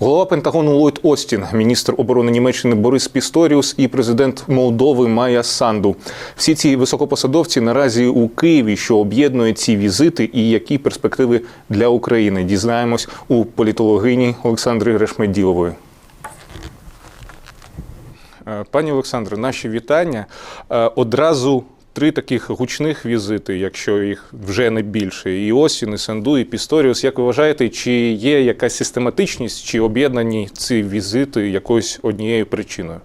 Голова Пентагону Ллойд Остін, міністр оборони Німеччини Борис Пісторіус і президент Молдови Майя Санду. Всі ці високопосадовці наразі у Києві, що об'єднує ці візити, і які перспективи для України дізнаємось у політологині Олександри Грешмеділової. Е, Пані Олександре, наші вітання. Е, Одразу три таких гучних візити, якщо їх вже не більше. І Осін, і Санду, і Пісторіус. Як ви вважаєте, чи є якась систематичність, чи об'єднані ці візити якоюсь однією причиною?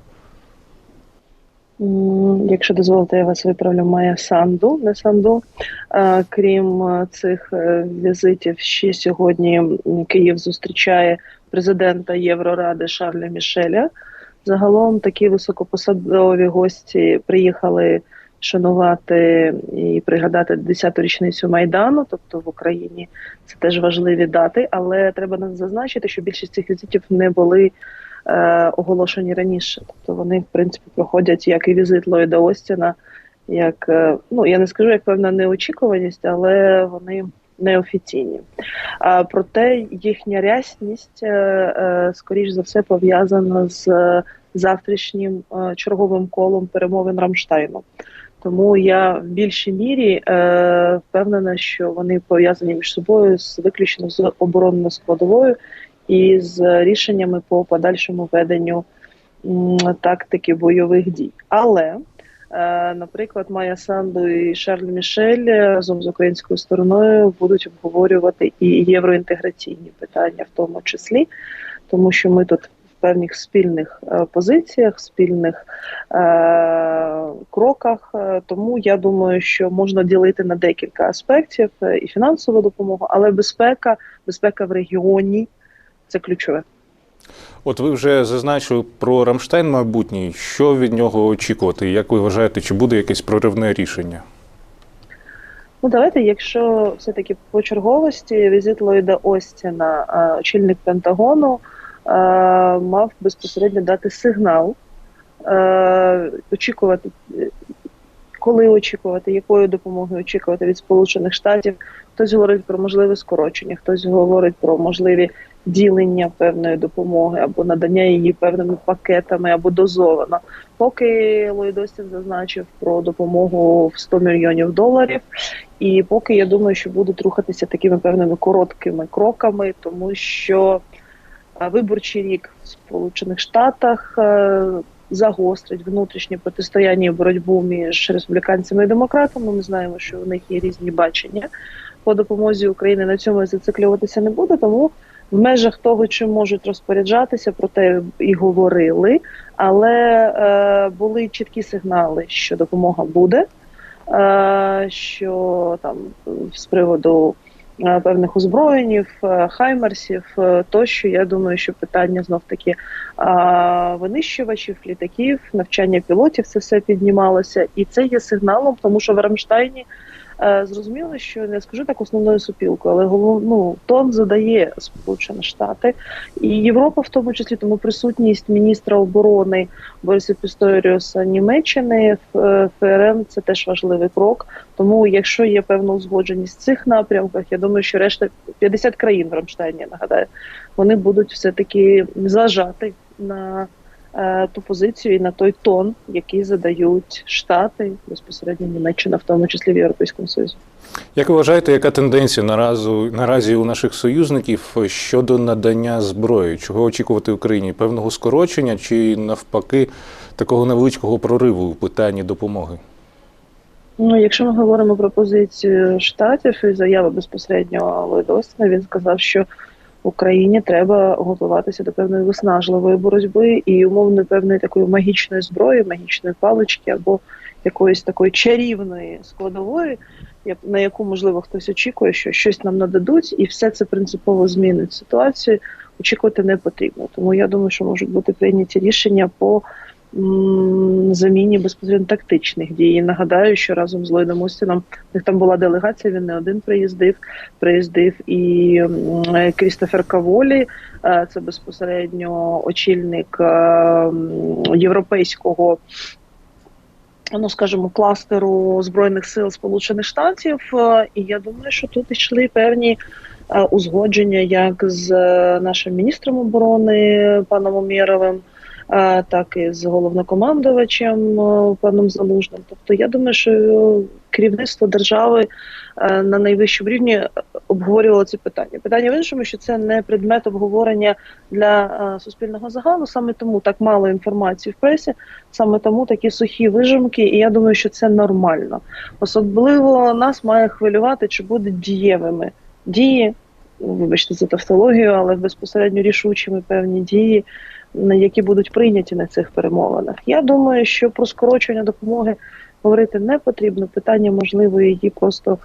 Якщо дозволите, я вас виправлю Майя Санду, не Санду. Е, Крім е, цих е, візитів, ще сьогодні Київ зустрічає президента Євроради Шарля Мішеля. Загалом такі високопосадові гості приїхали шанувати і пригадати 10-ту річницю Майдану, тобто в Україні це теж важливі дати, але треба зазначити, що більшість цих візитів не були е, оголошені раніше. Тобто вони, в принципі, проходять як і візит Ллойда Остіна, як е, ну я не скажу як певна неочікуваність, але вони неофіційні. А проте їхня рясність, е, скоріш за все, пов'язана з завтрашнім черговим колом перемовин Рамштайну. Тому я в більшій мірі е, впевнена, що вони пов'язані між собою з виключно з оборонною складовою і з рішеннями по подальшому веденню м, тактики бойових дій. Але, е, наприклад, Майя Санду і Шарль Мішель разом з українською стороною будуть обговорювати і євроінтеграційні питання, в тому числі, тому що ми тут. Певних спільних е, позиціях, спільних е, кроках. Е, Тому я думаю, що можна ділити на декілька аспектів і фінансову допомогу, але безпека, безпека в регіоні це ключове. От ви вже зазначили про Рамштайн майбутній. Що від нього очікувати? Як ви вважаєте, чи буде якесь проривне рішення? Ну давайте, якщо все-таки по черговості візит Ллойда Остіна, очільник Пентагону, мав безпосередньо дати сигнал, е, очікувати, е, коли очікувати, якої допомоги очікувати від Сполучених Штатів. Хтось говорить про можливе скорочення, хтось говорить про можливі ділення певної допомоги або надання її певними пакетами або дозовано. Поки Ллойд Остін зазначив про допомогу в 100 мільйонів доларів. І поки я думаю, що будуть рухатися такими певними короткими кроками, тому що е, виборчий рік в Сполучених Штатах е, загострить внутрішнє протистояння і боротьбу між республіканцями і демократами. Ми знаємо, що у них є різні бачення по допомозі України. На цьому зациклюватися не буду, тому. В межах того, чим можуть розпоряджатися, про те і говорили, але е, були чіткі сигнали, що допомога буде, е, що там з приводу е, певних озброєнів, е, хаймерсів, е, тощо я думаю, що питання знов таки е, винищувачів, літаків, навчання пілотів це все піднімалося, і це є сигналом, тому що в Рамштайні. Е, Зрозуміло, що не скажу так основною супілкою, але голов, ну, тон задає Сполучені Штати і Європа, в тому числі тому присутність міністра оборони Бориса Пісторіуса Німеччини в е, ФРН це теж важливий крок. Тому, якщо є певна узгодженість в цих напрямках, я думаю, що решта 50 країн в Рамштайні, нагадаю, вони будуть все таки зважати на е, ту позицію і на той тон, який задають Штати безпосередньо Німеччина, в тому числі в Європейському Союзі. Як ви вважаєте, яка тенденція наразі, наразі у наших союзників щодо надання зброї? Чого очікувати Україні? Певного скорочення чи навпаки такого невеличкого прориву в питанні допомоги? Ну, якщо ми говоримо про позицію штатів і заяви безпосередньо Ллойда Остіна, він сказав, що Україні треба готуватися до певної виснажливої боротьби і умовно певної такої магічної зброї, магічної палички або якоїсь такої чарівної складової, на яку можливо хтось очікує, що щось нам нададуть, і все це принципово змінить ситуацію. Очікувати не потрібно. Тому я думаю, що можуть бути прийняті рішення по заміні безпосередньо тактичних дій. І Нагадаю, що разом з Ллойдом Остіном у них там була делегація. Він не один приїздив. Приїздив і Крістофер Каволі, е, це безпосередньо очільник е, європейського ну скажімо, кластеру збройних сил Сполучених Штатів. Е, І я думаю, що тут йшли певні узгодження як з нашим міністром оборони паном Умєровим, так і з головнокомандувачем е, паном Залужним. Тобто, я думаю, що керівництво держави е, на найвищому рівні обговорювало ці питання. Питання в іншому, що це не предмет обговорення для е, суспільного загалу. Саме тому так мало інформації в пресі, саме тому такі сухі вижимки, і я думаю, що це нормально. Особливо нас має хвилювати, чи будуть дієвими дії, вибачте за тавтологію, але безпосередньо рішучими певні дії, які будуть прийняті на цих перемовинах. Я думаю, що про скорочення допомоги. Говорити не потрібно питання можливо її просто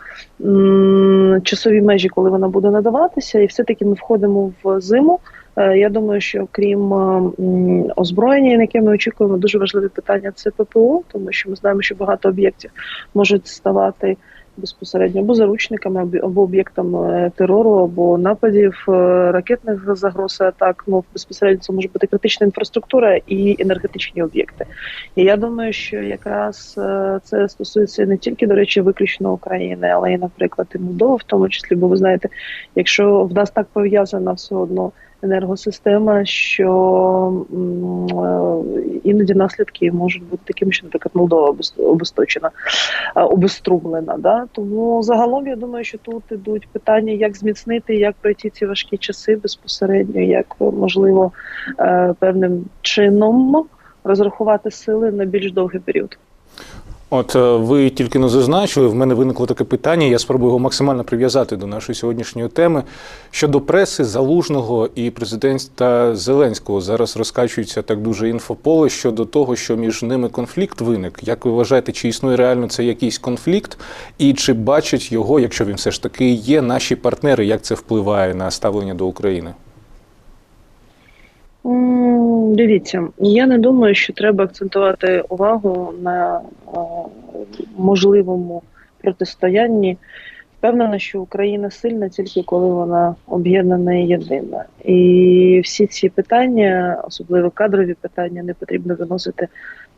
часові межі, коли вона буде надаватися, і все-таки ми входимо в зиму. Е, Я думаю, що крім е, озброєння, на яке ми очікуємо, дуже важливе питання це ППО, тому що ми знаємо, що багато об'єктів можуть ставати безпосередньо або заручниками, або- об'єктом е, терору, або нападів, е, ракетних загроз і атак. Ну безпосередньо це може бути критична інфраструктура і енергетичні об'єкти. І я думаю, що якраз е, це стосується не тільки, до речі, виключно України, але й, наприклад, і Молдови, в тому числі, бо ви знаєте, якщо в нас так пов'язана все одно енергосистема, що е, іноді наслідки можуть бути такими, що, наприклад, Молдова обес- обесточена, обеструмлена. Да? Тому загалом я думаю, що тут ідуть питання, як зміцнити, як пройти ці важкі часи безпосередньо, як можливо е, певним чином розрахувати сили на більш довгий період. От е, ви тільки не зазначили, в мене виникло таке питання. Я спробую його максимально прив'язати до нашої сьогоднішньої теми. Щодо преси Залужного і президента Зеленського зараз розкачується так дуже інфополе щодо того, що між ними конфлікт виник. Як ви вважаєте, чи існує реально це якийсь конфлікт, і чи бачать його, якщо він все ж таки є, наші партнери, як це впливає на ставлення до України? Дивіться, я не думаю, що треба акцентувати увагу на можливому протистоянні. Впевнена, що Україна сильна тільки коли вона об'єднана і єдина. І всі ці питання, особливо кадрові питання, не потрібно виносити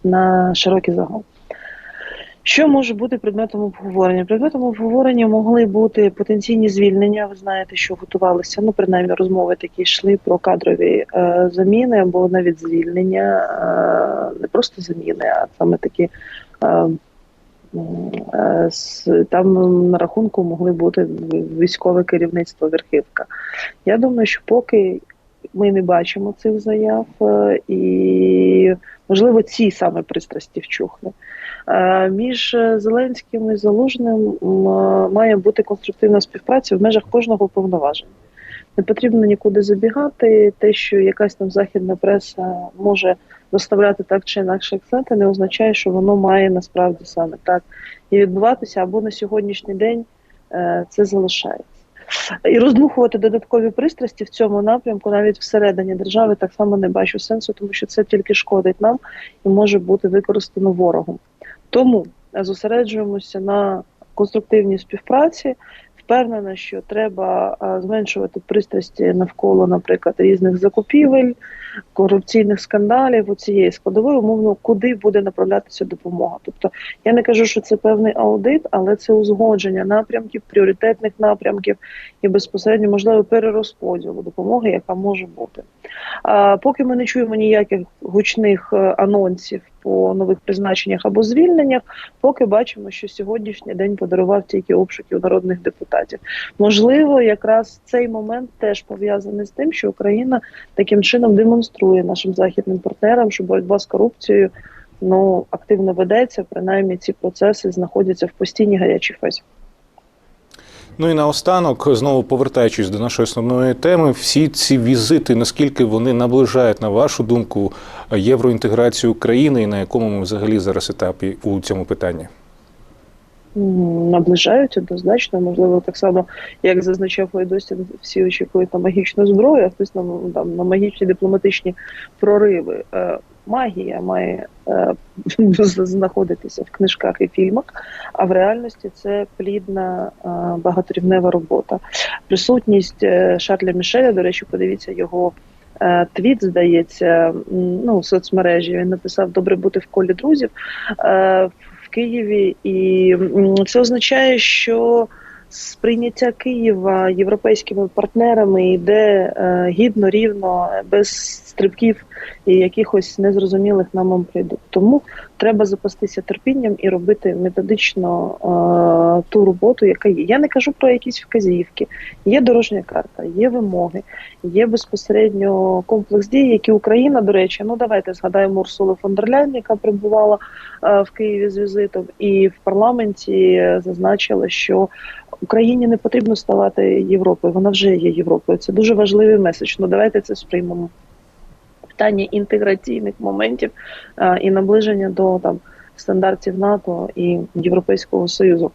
на широкий загал. Що може бути предметом обговорення? Предметом обговорення могли бути потенційні звільнення. Ви знаєте, що готувалися, ну принаймні розмови такі йшли про кадрові е, заміни або навіть звільнення, е, не просто заміни, а саме такі. Е, е, там на рахунку могли бути військове керівництво верхівка. Я думаю, що поки ми не бачимо цих заяв, е, і можливо ці саме пристрасті вчухне. Е, Між е, Зеленським і Залужним має бути конструктивна співпраця в межах кожного повноваження. Не потрібно нікуди забігати. Те, що якась там західна преса може розставляти так чи інакше акценти, не означає, що воно має насправді саме так і відбуватися або на сьогоднішній день це залишається. І роздмухувати додаткові пристрасті в цьому напрямку навіть всередині держави так само не бачу сенсу, тому що це тільки шкодить нам і може бути використано ворогом. Тому зосереджуємося на конструктивній співпраці. Впевнена, що треба зменшувати пристрасті навколо, наприклад, різних закупівель, корупційних скандалів, у цієї складової, умовно, куди буде направлятися допомога. Тобто я не кажу, що це певний аудит, але це узгодження напрямків, пріоритетних напрямків і безпосередньо можливо перерозподілу допомоги, яка може бути. А поки ми не чуємо ніяких гучних е, анонсів по нових призначеннях або звільненнях, поки бачимо, що сьогоднішній день подарував тільки обшуки у народних депутатів. Можливо, якраз цей момент теж пов'язаний з тим, що Україна таким чином демонструє нашим західним партнерам, що боротьба з корупцією ну активно ведеться. Принаймні ці процеси знаходяться в постійній гарячій фазі. Ну і наостанок, знову повертаючись до нашої основної теми, всі ці візити, наскільки вони наближають, на вашу думку, євроінтеграцію України і на якому ми взагалі зараз етапі у цьому питанні? Наближають однозначно, можливо, так само, як зазначав Лайдостін, всі очікують на магічну зброю, а хтось на, там, на магічні дипломатичні прориви. Магія має е, знаходитися в книжках і фільмах, а в реальності це плідна е, багаторівнева робота. Присутність е, Шарля Мішеля, до речі, подивіться його е, твіт, здається, ну, в соцмережі. Він написав Добре бути в колі друзів е, в Києві. І це означає, що сприйняття Києва європейськими партнерами йде е, гідно, рівно, без стрибків і якихось незрозумілих нам амплітуд. Тому треба запастися терпінням і робити методично е, ту роботу, яка є. Я не кажу про якісь вказівки. Є дорожня карта, є вимоги, є безпосередньо комплекс дій, які Україна, до речі, ну давайте згадаємо Урсулу фон яка прибувала е, в Києві з візитом, і в парламенті зазначила, що Україні не потрібно ставати Європою, вона вже є Європою. Це дуже важливий меседж. Ну давайте це сприймемо. Питання інтеграційних моментів е, і наближення до там стандартів НАТО і Європейського Союзу.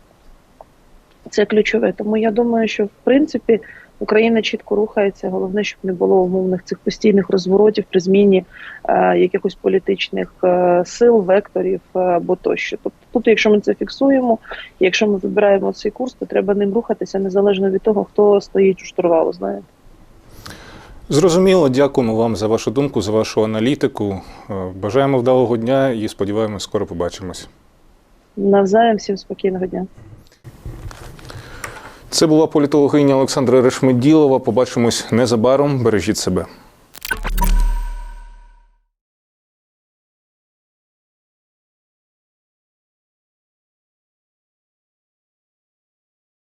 Це ключове. Тому я думаю, що в принципі Україна чітко рухається. Головне, щоб не було умовних цих постійних розворотів при зміні е, якихось політичних е, сил, векторів е, або тощо. Тобто, тут, якщо ми це фіксуємо, якщо ми вибираємо цей курс, то треба ним рухатися незалежно від того, хто стоїть у штурвалу. Знаєте. Зрозуміло, дякуємо вам за вашу думку, за вашу аналітику. Е, Бажаємо вдалого дня і сподіваємось, скоро побачимось. Навзаєм всім спокійного дня. Це була політологиня Олександра Решмеділова. Побачимось незабаром. Бережіть себе.